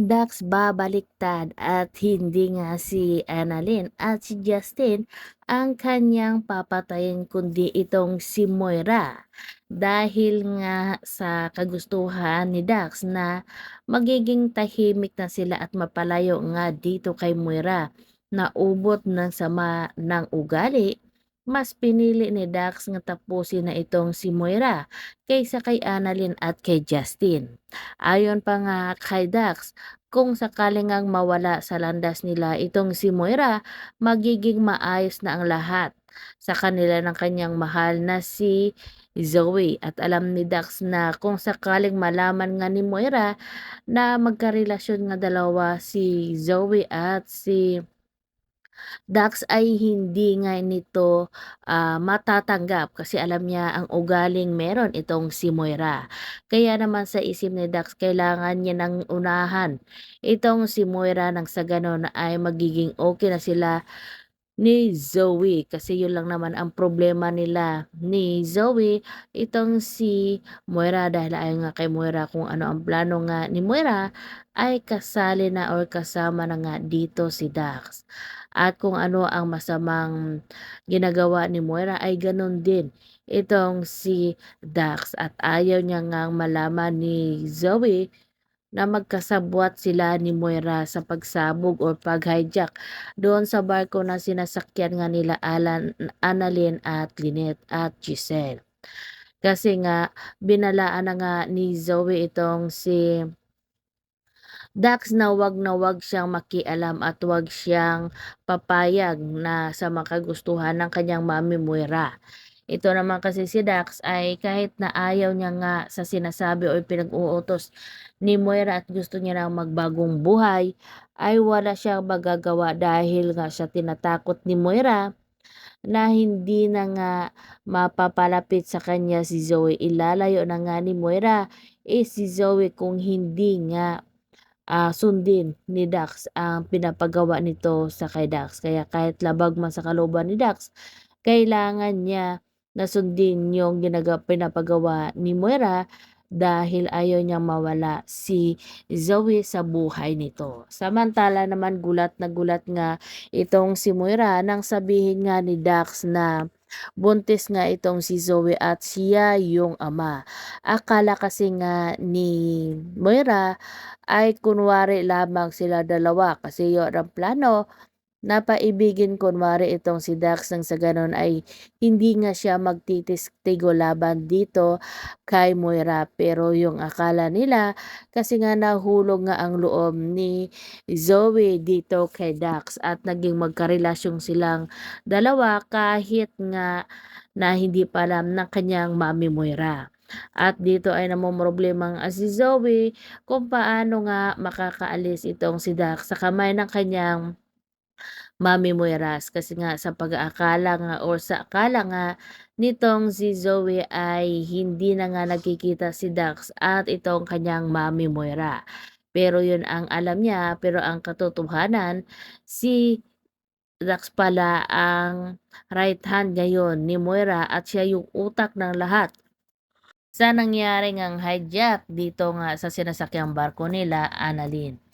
Dax babaliktad at hindi nga si Annalyn at si Justin ang kanyang papatayin kundi itong si Moira. Dahil nga sa kagustuhan ni Dax na magiging tahimik na sila at mapalayo nga dito kay Moira na ubot ng sama ng ugali mas pinili ni Dax nga tapusin na itong si Moira kaysa kay Annalyn at kay Justin. Ayon pa nga kay Dax, kung sakaling ngang mawala sa landas nila itong si Moira, magiging maayos na ang lahat sa kanila ng kanyang mahal na si Zoe. At alam ni Dax na kung sakaling malaman nga ni Moira na magkarelasyon nga dalawa si Zoe at si Dax ay hindi nga nito ah, matatanggap kasi alam niya ang ugaling meron itong si Moira. Kaya naman sa isip ni Dax, kailangan niya nang unahan itong si Moira nang sa ganon ay magiging okay na sila ni Zoe kasi yun lang naman ang problema nila ni Zoe. Itong si Moira dahil ayon nga kay Moira kung ano ang plano nga ni Moira ay kasali na or kasama na nga dito si Dax. At kung ano ang masamang ginagawa ni Moira ay ganun din itong si Dax. At ayaw niya ngang malaman ni Zoe na magkasabwat sila ni Moira sa pagsabog o pag-hijack doon sa barko na sinasakyan nga nila Alan, Annalyn at Lynette at Giselle. Kasi nga binalaan na nga ni Zoe itong si Dax na wag na wag siyang makialam at wag siyang papayag na sa makagustuhan ng kanyang mami Moira. Ito naman kasi si Dax ay kahit na ayaw niya nga sa sinasabi o pinag-uutos ni Moira at gusto niya na magbagong buhay, ay wala siyang magagawa dahil nga siya tinatakot ni Moira na hindi na nga mapapalapit sa kanya si Zoe. Ilalayo na nga ni Moira eh si Zoe kung hindi nga ah, sundin ni Dax ang pinapagawa nito sa kay Dax. Kaya kahit labag man sa kalooban ni Dax, kailangan niya na sundin yung ginagawa, pinapagawa ni Moira dahil ayaw niyang mawala si Zoe sa buhay nito. Samantala naman gulat na gulat nga itong si Moira nang sabihin nga ni Dax na buntis nga itong si Zoe at siya yung ama. Akala kasi nga ni Moira ay kunwari lamang sila dalawa kasi yun ang plano napaibigin kunwari itong si Dax nang sa ganon ay hindi nga siya magtitistigo laban dito kay Moira pero yung akala nila kasi nga nahulog nga ang loob ni Zoe dito kay Dax at naging magkarelasyon silang dalawa kahit nga na hindi pa alam ng kanyang mami Moira. At dito ay namomroblema nga si Zoe kung paano nga makakaalis itong si Dax sa kamay ng kanyang Mami Moiras kasi nga sa pag-aakala nga or sa akala nga nitong si Zoe ay hindi na nga nagkikita si Dax at itong kanyang Mami Moira. Pero yun ang alam niya pero ang katotohanan si Dax pala ang right hand ngayon ni Moira at siya yung utak ng lahat sa nangyari ngang hijack dito nga sa sinasakyang barko nila Annalyn.